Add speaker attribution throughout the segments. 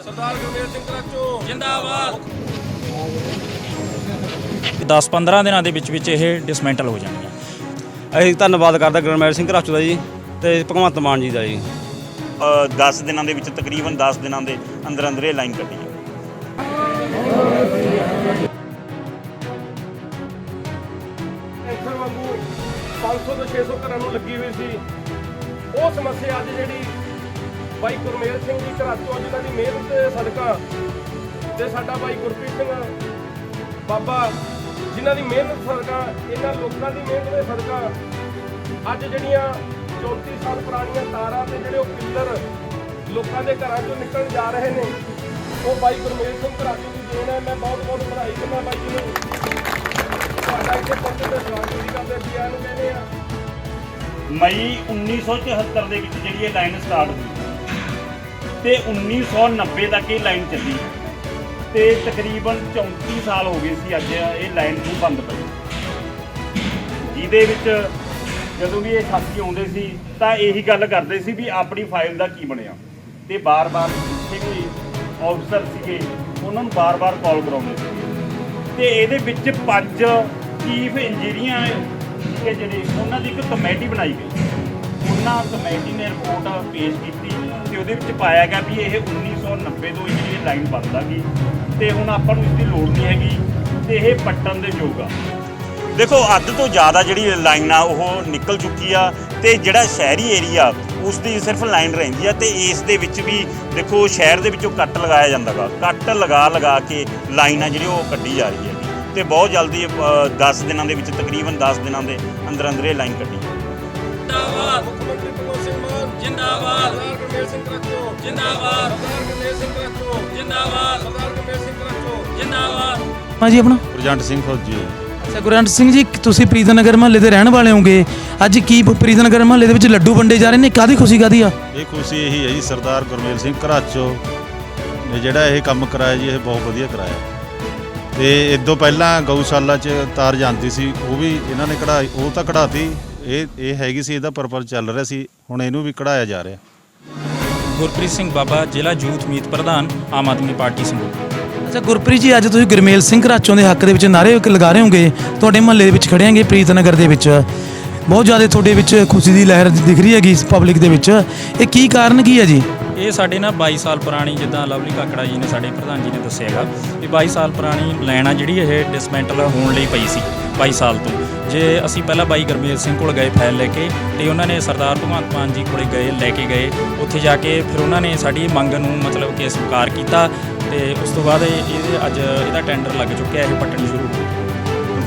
Speaker 1: ਜਿੰਦਾਬਾਦ
Speaker 2: ਸਰਦਾਰ ਗੁਰਮੇਲ ਸਿੰਘ ਕਰਾਚੋ
Speaker 1: ਜਿੰਦਾਬਾਦ। 10-15 ਦਿਨਾਂ ਦੇ ਵਿੱਚ ਵਿੱਚ ਇਹ ਡਿਸਮੈਂਟਲ ਹੋ ਜਾਣਗੀਆਂ।
Speaker 3: ਅਸੀਂ ਧੰਨਵਾਦ ਕਰਦਾ ਗੁਰਮੇਲ ਸਿੰਘ ਘਰਾਚੂ ਦਾ ਜੀ ਤੇ ਭਗਵੰਤ ਮਾਨ ਜੀ ਦਾ ਜੀ।
Speaker 4: 10 ਦਿਨਾਂ ਦੇ ਵਿੱਚ ਤਕਰੀਬਨ 10 ਦਿਨਾਂ ਦੇ ਅੰਦਰ ਅੰਦਰ ਇਹ ਲਾਈਨ ਕੱਢੀ ਹੈ।
Speaker 2: ਕੈਂਸਰ ਵਾਂਗੂ 500 ਤੋਂ 600 ਘਰਾਂ ਨੂੰ ਲੱਗੀ ਹੋਈ ਸੀ। ਉਹ ਸਮੱਸਿਆ ਅੱਜ ਜਿਹੜੀ ਬਾਈ ਗੁਰਮੇਲ ਸਿੰਘ ਜੀ ਘਰਾਚੋ ਜਿਨ੍ਹਾਂ ਦੀ ਮਿਹਨਤ ਦੇ ਸਦਕਾ ਤੇ ਸਾਡਾ ਬਾਈ ਗੁਰਪ੍ਰੀਤ ਸਿੰਘ ਬਾਬਾ, ਜਿਨ੍ਹਾਂ ਦੀ ਮਿਹਨਤ ਸਦਕਾ, ਇਹਨਾਂ ਲੋਕਾਂ ਦੀ ਮਿਹਨਤ ਦੇ ਸਦਕਾ। ਅੱਜ ਜਿਹੜੀਆਂ 34 ਸਾਲ ਪੁਰਾਣੀਆਂ ਤਾਰਾਂ ਤੇ ਜਿਹੜੇ ਉਹ ਪਿੱਲਰ ਲੋਕਾਂ ਦੇ ਘਰਾਂ ਚੋਂ ਨਿਕਲਣ ਜਾ ਰਹੇ ਨੇ, ਉਹ ਬਾਈ ਗੁਰਮੇਲ ਸਿੰਘ ਘਰਾਚੋ ਦੀ ਦੇਣ ਹੈ। ਮੈਂ ਬਹੁਤ ਬਹੁਤ ਵਧਾਈ ਦਿੰਦਾ ਬਾਈ ਜੀ ਨੂੰ। ਤੁਹਾਡਾ ਇੱਥੇ ਪਹੁੰਚਣ ਦੇ ਸਵਾਗਤ ਵੀ ਕਰਦੇ ਸੀ ਆਇਆਂ ਨੂੰ ਕਹਿੰਦੇ ਆ।
Speaker 4: ਮਈ 1974 ਦੇ ਵਿੱਚ ਜਿਹੜੀ ਇਹ ਲਾਈਨ ਸਟਾਰਟ ਹੋਈ ਤੇ 1990 ਤੱਕ ਇਹ ਲਾਈਨ ਚੱਲੀ। ਤੇ ਤਕਰੀਬਨ 34 ਸਾਲ ਹੋ ਗਏ ਸੀ ਅੱਜ ਇਹ ਲਾਈਨ ਨੂੰ ਬੰਦ ਪਈ ਜਿਹਦੇ ਵਿੱਚ ਜਦੋਂ ਵੀ ਇਹ ਸਾਥੀ ਆਉਂਦੇ ਸੀ, ਤਾਂ ਇਹੀ ਗੱਲ ਕਰਦੇ ਸੀ ਵੀ ਆਪਣੀ ਫਾਈਲ ਦਾ ਕੀ ਬਣਿਆ। ਤੇ ਬਾਰ-ਬਾਰ ਜਿੱਥੇ ਵੀ ਆਫਸਰ ਸੀਗੇ, ਉਹਨਾਂ ਨੂੰ ਬਾਰ-ਬਾਰ ਕਾਲ ਕਰਾਉਂਦੇ ਸੀ। ਤੇ ਇਹਦੇ ਵਿੱਚ ਪੰਜ ਚੀਫ ਇੰਜੀਨੀਅਰ ਸੀਗੇ ਜਿਹੜੇ ਉਹਨਾਂ ਦੀ ਇੱਕ ਕਮੇਟੀ ਬਣਾਈ ਗਈ। ਉਹਨਾਂ ਕਮੇਟੀ ਨੇ ਰਿਪੋਰਟ ਪੇਸ਼ ਕੀਤੀ ਤੇ ਉਹਦੇ ਵਿੱਚ ਪਾਇਆ ਗਿਆ ਵੀ ਇਹ 1990 ਤੋਂ ਜਿਹੜੀ ਇਹ ਲਾਈਨ ਬੰਦ ਗਈ ਤੇ ਹੁਣ ਆਪਾਂ ਨੂੰ ਇਸ ਦੀ ਲੋੜ ਨਹੀਂ ਹੈਗੀ ਤੇ ਇਹ ਪੱਟਣ ਦੇ ਯੋਗ ਆ। ਦੇਖੋ, ਅੱਧ ਤੋਂ ਜ਼ਿਆਦਾ ਜਿਹੜੀ ਲਾਈਨ ਆ, ਉਹ ਨਿਕਲ ਚੁੱਕੀ ਆ ਤੇ ਜਿਹੜਾ ਸ਼ਹਿਰੀ ਏਰੀਆ ਉਸ ਦੀ ਸਿਰਫ ਲਾਈਨ ਰਹਿੰਦੀ ਆ ਤੇ ਇਸ ਦੇ ਵਿੱਚ ਵੀ ਦੇਖੋ, ਸ਼ਹਿਰ ਦੇ ਵਿੱਚੋਂ ਕੱਟ ਲਗਾਇਆ ਜਾਂਦਾਗਾ ਕੱਟ ਲਗਾ ਲਗਾ ਕੇ ਲਾਈਨ ਆ ਜਿਹੜੀ, ਉਹ ਕੱਢੀ ਜਾ ਰਹੀ ਹੈ ਤੇ ਬਹੁਤ ਜਲਦੀ 10 ਦਿਨਾਂ ਦੇ ਵਿੱਚ, ਤਕਰੀਬਨ 10 ਦਿਨਾਂ ਦੇ ਅੰਦਰ ਅੰਦਰ ਇਹ ਲਾਈਨ ਕੱਢੀ।
Speaker 1: ਜਿੰਦਾਬਾਦ।
Speaker 2: ਮੁੱਖ ਮੰਤਰੀ ਭਗਵੰਤ ਸਿੰਘ ਮਾਨ
Speaker 1: ਜਿੰਦਾਬਾਦ।
Speaker 2: ਸਰਦਾਰ ਗੁਰਮੇਲ ਸਿੰਘ ਕਰਾਚੋ
Speaker 1: ਜਿੰਦਾਬਾਦ।
Speaker 2: ਸਰਦਾਰ ਗੁਰਮੇਲ ਸਿੰਘ ਕਰਾਚੋ
Speaker 1: ਜਿੰਦਾਬਾਦ।
Speaker 2: ਸਰਦਾਰ ਗੁਰਮੇਲ ਸਿੰਘ ਕਰਾਚੋ
Speaker 1: ਜਿੰਦਾਬਾਦ।
Speaker 5: ਹਾਂ ਜੀ ਆਪਣਾ?
Speaker 6: ਪ੍ਰਜੰਟ ਸਿੰਘ ਫੌਜੀ।
Speaker 5: ਅੱਛਾ ਗੁਰੰਟ ਸਿੰਘ ਜੀ ਤੁਸੀਂ ਪ੍ਰੀਤਨਗਰ ਮਹੱਲੇ ਦੇ ਰਹਿਣ ਵਾਲੇ ਹੋਗੇ। ਅੱਜ ਕੀ ਪ੍ਰੀਤਨਗਰ ਮਹੱਲੇ ਦੇ ਵਿੱਚ ਲੱਡੂ ਵੰਡੇ ਜਾ ਰਹੇ ਨੇ? ਕਾਦੀ ਖੁਸ਼ੀ ਕਾਦੀ ਆ?
Speaker 6: ਇਹ ਖੁਸ਼ੀ ਇਹੀ ਹੈ ਜੀ ਸਰਦਾਰ ਗੁਰਮੇਲ ਸਿੰਘ ਘਰਾਚੋ ਨੇ ਜਿਹੜਾ ਇਹ ਕੰਮ ਕਰਾਇਆ ਜੀ ਇਹ ਬਹੁਤ ਵਧੀਆ ਕਰਾਇਆ। ਤੇ ਇਦੋਂ ਪਹਿਲਾਂ ਗਊਸ਼ਾਲਾ 'ਚ ਤਾਰ ਜਾਂਦੀ ਸੀ ਉਹ ਵੀ ਇਹਨਾਂ ਨੇ ਕਢਾਈ ਉਹ ਤਾਂ ਕਢਾਤੀ। ਇਹ ਇਹ ਹੈਗੀ ਸੀ ਇਹਦਾ ਪਰਪਸ ਚੱਲ ਰਿਹਾ ਸੀ ਹੁਣ ਇਹਨੂੰ ਵੀ ਕਢਾਇਆ ਜਾ ਰਿਹਾ।
Speaker 1: ਗੁਰਪ੍ਰੀਤ ਸਿੰਘ ਬਾਬਾ ਜ਼ਿਲ੍ਹਾ ਯੂਥ ਮੀਤ ਪ੍ਰਧਾਨ ਆਮ ਆਦਮੀ ਪਾਰਟੀ ਸੰਗਰੂਰ
Speaker 5: ਅੱਛਾ ਗੁਰਪ੍ਰੀਤ ਜੀ ਅੱਜ ਤੁਸੀਂ ਗੁਰਮੇਲ ਸਿੰਘ ਘਰਾਚੋਂ ਦੇ ਹੱਕ ਦੇ ਵਿੱਚ ਨਾਰੇ ਲਗਾ ਰਹੇ ਹੋਗੇ ਤੁਹਾਡੇ ਮਹੱਲੇ ਦੇ ਵਿੱਚ ਖੜੇ ਆਂਗੇ ਪ੍ਰੀਤਨਗਰ ਦੇ ਵਿੱਚ। ਬਹੁਤ ਜ਼ਿਆਦਾ ਤੁਹਾਡੇ ਵਿੱਚ ਖੁਸ਼ੀ ਦੀ ਲਹਿਰ ਦਿਖ ਰਹੀ ਹੈਗੀ ਇਸ ਪਬਲਿਕ ਦੇ ਵਿੱਚ। ਇਹ ਕੀ ਕਾਰਨ ਕੀ ਹੈ ਜੀ?
Speaker 1: ਇਹ ਸਾਡੇ ਨਾ 22 ਸਾਲ ਪੁਰਾਣੀ ਜਿੱਦਾਂ ਲਵਲੀ ਕਾਕੜਾ ਜੀ ਨੇ ਸਾਡੇ ਪ੍ਰਧਾਨ ਜੀ ਨੇ ਦੱਸਿਆਗਾ ਵੀ 22 ਸਾਲ ਪੁਰਾਣੀ ਲਾਈਨ ਆ ਜਿਹੜੀ ਇਹ ਡਿਸਮੈਂਟਲ ਹੋਣ ਲਈ ਪਈ ਸੀ 22 ਸਾਲ ਤੋਂ। ਜੇ ਅਸੀਂ ਪਹਿਲਾਂ ਬਾਈ ਗਰਮੇਲ ਸਿੰਘ ਕੋਲ ਗਏ ਫਾਈਲ ਲੈ ਕੇ ਤੇ ਉਹਨਾਂ ਨੇ ਸਰਦਾਰ ਭਗਵੰਤ ਮਾਨ ਜੀ ਕੋਲੇ ਗਏ, ਲੈ ਕੇ ਗਏ, ਉੱਥੇ ਜਾ ਕੇ ਫਿਰ ਉਹਨਾਂ ਨੇ ਸਾਡੀ ਮੰਗ ਨੂੰ ਮਤਲਬ ਕਿ ਸਵੀਕਾਰ ਕੀਤਾ ਤੇ ਉਸ ਤੋਂ ਬਾਅਦ ਇਹ- ਇਹਦੇ ਅੱਜ ਇਹਦਾ ਟੈਂਡਰ ਲੱਗ ਚੁੱਕਿਆ, ਇਹ ਪੱਟਣੀ ਸ਼ੁਰੂ ਹੋ ਗਈ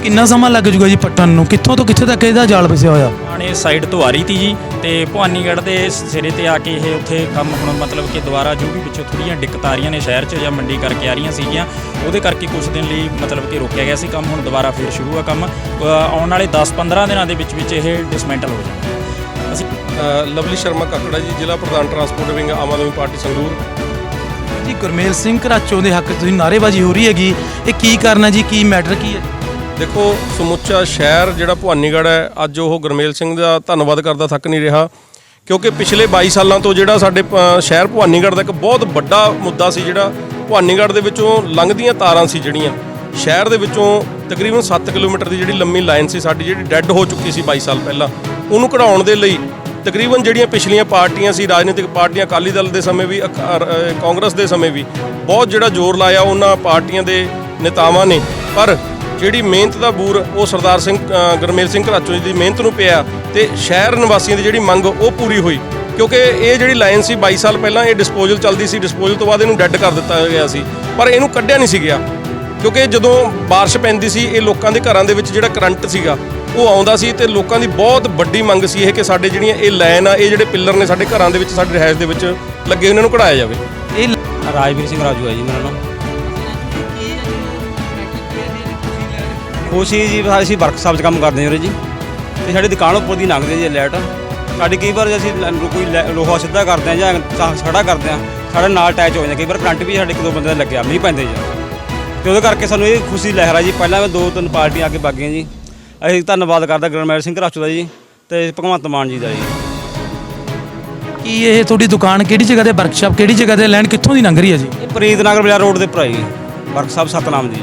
Speaker 5: ਕਿੰਨਾ ਸਮਾਂ ਲੱਗ ਜੂਗਾ ਜੀ ਪੱਟਣ ਨੂੰ? ਕਿੱਥੋਂ ਤੋਂ ਕਿੱਥੇ ਤੱਕ ਇਹਦਾ ਜਾਲ ਵਸਿਆ ਹੋਇਆ?
Speaker 1: ਪੁਰਾਣੇ ਸਾਈਡ ਤੋਂ ਆ ਰਹੀ ਤੀ ਜੀ ਤੇ ਭਵਾਨੀਗੜ੍ਹ ਦੇ ਸਿਰੇ ਤੇ ਆ ਕੇ ਇਹ ਉੱਥੇ ਕੰਮ ਹੁਣ ਮਤਲਬ ਕਿ ਦੁਬਾਰਾ ਜੋ ਵੀ ਵਿੱਚੋਂ ਥੋੜੀਆਂ ਦਿੱਕਤਾਂ ਆ ਰਹੀਆਂ ਨੇ ਸ਼ਹਿਰ 'ਚ ਜਾਂ ਮੰਡੀ ਕਰਕੇ ਆ ਰਹੀਆਂ ਸੀਗੀਆਂ ਉਹਦੇ ਕਰਕੇ ਕੁਝ ਦਿਨ ਲਈ ਮਤਲਬ ਕਿ ਰੋਕਿਆ ਗਿਆ ਸੀ ਕੰਮ ਹੁਣ ਦੁਬਾਰਾ ਫੇਰ ਸ਼ੁਰੂ ਆ ਕੰਮ। ਅ, ਆਉਣ ਵਾਲੇ 10-15 ਦਿਨਾਂ ਦੇ ਵਿੱਚ ਵਿੱਚ ਇਹ ਡਿਸਮੈਂਟਲ ਹੋ ਜਾਣਾ ਅਸੀਂ
Speaker 2: ਅ, ਲਵਲੀ ਸ਼ਰਮਾ ਕਾਕੜਾ ਜੀ ਜ਼ਿਲ੍ਹਾ ਪ੍ਰਧਾਨ transport wing Aam Aadmi party Sangrur.
Speaker 5: Ji Gurmel Singh ਘਰਾਚੋਂ ਦੇ ਹੱਕ 'ਚ ਤੁਸੀਂ ਨਾਅਰੇਬਾਜ਼ੀ ਹੋ ਰਹੀ ਹੈਗੀ। ਇਹ ਕੀ ਕਰਨਾ ਜੀ? ਕੀ ਮੈਟਰ ਕੀ ਹੈ?
Speaker 2: ਦੇਖੋ ਸਮੁੱਚਾ ਸ਼ਹਿਰ ਜਿਹੜਾ ਭਵਾਨੀਗੜ੍ਹ ਹੈ ਅੱਜ ਉਹ ਗੁਰਮੇਲ ਸਿੰਘ ਦਾ ਧੰਨਵਾਦ ਕਰਦਾ ਥੱਕ ਨਹੀਂ ਰਿਹਾ। ਕਿਉਂਕਿ ਪਿਛਲੇ 22 ਸਾਲਾਂ ਤੋਂ ਜਿਹੜਾ ਸਾਡੇ ਅ, ਸ਼ਹਿਰ ਭਵਾਨੀਗੜ੍ਹ ਦਾ ਇੱਕ ਬਹੁਤ ਵੱਡਾ ਮੁੱਦਾ ਸੀ ਜਿਹੜਾ ਭਵਾਨੀਗੜ੍ਹ ਦੇ ਵਿੱਚੋਂ ਲੰਘਦੀਆਂ ਤਾਰਾਂ ਸੀ ਜਿਹੜੀਆਂ। ਸ਼ਹਿਰ ਦੇ ਵਿੱਚੋਂ ਤਕਰੀਬਨ 7 ਕਿਲੋਮੀਟਰ ਦੀ ਜਿਹੜੀ ਲੰਮੀ ਲਾਈਨ ਸੀ ਸਾਡੀ ਜਿਹੜੀ ਡੈੱਡ ਹੋ ਚੁੱਕੀ ਸੀ 22 ਸਾਲ ਪਹਿਲਾਂ ਉਹਨੂੰ ਕਢਾਉਣ ਦੇ ਲਈ ਤਕਰੀਬਨ ਜਿਹੜੀਆਂ ਪਿਛਲੀਆਂ ਪਾਰਟੀਆਂ ਸੀ ਰਾਜਨੀਤਿਕ ਪਾਰਟੀਆਂ ਅਕਾਲੀ ਦਲ ਦੇ ਸਮੇਂ ਵੀ ਅਕ- ਕਾਂਗਰਸ ਦੇ ਸਮੇਂ ਵੀ ਬਹੁਤ ਜਿਹੜਾ ਜ਼ੋਰ ਲਾਇਆ ਉਹਨਾਂ ਪਾਰਟੀਆਂ ਦੇ ਨੇਤਾਵਾਂ ਨੇ। ਪਰ ਜਿਹੜੀ ਮਿਹਨਤ ਦਾ ਬੂਰ ਉਹ ਸਰਦਾਰ ਸਿੰਘ ਅ, ਗੁਰਮੇਲ ਸਿੰਘ ਘਰਾਚੋ ਜੀ ਦੀ ਮਿਹਨਤ ਨੂੰ ਪਿਆ ਤੇ ਸ਼ਹਿਰ ਨਿਵਾਸੀਆਂ ਦੀ ਜਿਹੜੀ ਮੰਗ ਉਹ ਪੂਰੀ ਹੋਈ। ਕਿਉਂਕਿ ਇਹ ਜਿਹੜੀ ਲਾਈਨ ਸੀ 22 ਸਾਲ ਪਹਿਲਾਂ ਇਹ ਡਿਸਪੋਜ਼ਲ ਚੱਲਦੀ ਸੀ ਡਿਸਪੋਜ਼ਲ ਤੋਂ ਬਾਅਦ ਇਹਨੂੰ ਡੈੱਡ ਕਰ ਦਿੱਤਾ ਗਿਆ ਸੀ। ਪਰ ਇਹਨੂੰ ਕੱਢਿਆ ਨਹੀਂ ਸੀ ਗਿਆ। ਕਿਉਂਕਿ ਜਦੋਂ ਬਾਰਿਸ਼ ਪੈਂਦੀ ਸੀ ਇਹ ਲੋਕਾਂ ਦੇ ਘਰਾਂ ਦੇ ਵਿੱਚ ਜਿਹੜਾ ਕਰੰਟ ਸੀਗਾ ਉਹ ਆਉਂਦਾ ਸੀ ਤੇ ਲੋਕਾਂ ਦੀ ਬਹੁਤ ਵੱਡੀ ਮੰਗ ਸੀ ਇਹ ਕਿ ਸਾਡੇ ਜਿਹੜੀਆਂ ਇਹ ਲਾਈਨ ਆ ਇਹ ਜਿਹੜੇ ਪਿੱਲਰ ਨੇ ਸਾਡੇ ਘਰਾਂ ਦੇ ਵਿੱਚ ਸਾਡੇ ਰਿਹਾਇਸ਼ ਦੇ ਵਿੱਚ ਲੱਗੇ ਉਹਨਾਂ ਨੂੰ ਕਢਾਇਆ ਜਾਵੇ।
Speaker 5: ਇਹ
Speaker 3: ਰਾਜਵੀਰ ਸਿੰਘ ਰਾਜੂ ਹੈ ਜੀ ਮੇਰਾ ਨਾਮ। ਖੁਸ਼ੀ ਜੀ ਅਸੀਂ ਵਰਕਸ਼ਾਪ 'ਚ ਕੰਮ ਕਰਦੇ ਹਾਂ ਉਰੇ ਜੀ। ਤੇ ਸਾਡੀ ਦੁਕਾਨ ਉੱਪਰ ਦੀ ਲੰਘਦੀ ਜੀ ਲਾਈਟ ਸਾਡੀ ਕਈ ਵਾਰ ਅਸੀਂ ਲ- ਕੋਈ ਲੈ- ਲੋਹਾ ਸਿੱਧਾ ਕਰਦੇ ਹਾਂ ਜਾਂ ਖੜਾ ਕਰਦੇ ਹਾਂ ਸਾਡੇ ਨਾਲ ਅਟੈਚ ਹੋ ਜਾਂਦਾ ਕਈ ਵਾਰ ਕਰੰਟ ਵੀ ਸਾਡੇ ਇੱਕ ਦੋ ਬੰਦੇ ਦਾ ਲੱਗਿਆ ਮੀਂਹ ਪੈਂਦੇ ਜੀ। ਤੇ ਉਹਦੇ ਕਰਕੇ ਸਾਨੂੰ ਇਹ ਖੁਸ਼ੀ ਦੀ ਲਹਿਰ ਆ ਜੀ। ਪਹਿਲਾਂ ਮੈਂ ਦੋ ਤਿੰਨ ਪਾਰਟੀਆਂ ਅੱਗੇ ਵਗ ਗਈਆਂ ਜੀ। ਅਸੀਂ ਧੰਨਵਾਦ ਕਰਦਾ ਗੁਰਮੇਲ ਸਿੰਘ ਘਰਾਚੂ ਦਾ ਜੀ ਤੇ ਭਗਵੰਤ ਮਾਨ ਜੀ ਦਾ ਜੀ।
Speaker 5: ਕੀ ਇਹ ਤੁਹਾਡੀ ਦੁਕਾਨ ਕਿਹੜੀ ਜਗ੍ਹਾ ਤੇ ਵਰਕਸ਼ਾਪ ਕਿਹੜੀ ਜਗ੍ਹਾ ਤੇ ਲੈਣ ਕਿੱਥੋਂ ਦੀ ਲੰਘ ਰਹੀ ਹੈ ਜੀ?
Speaker 3: ਇਹ ਪ੍ਰੀਤ ਨਗਰ ਬਾਜ਼ਾਰ ਰੋਡ ਦੇ ਉੱਪਰ ਆਈ ਵਰਕ ਸਾਹਿਬ ਸਤਨਾਮ ਜੀ।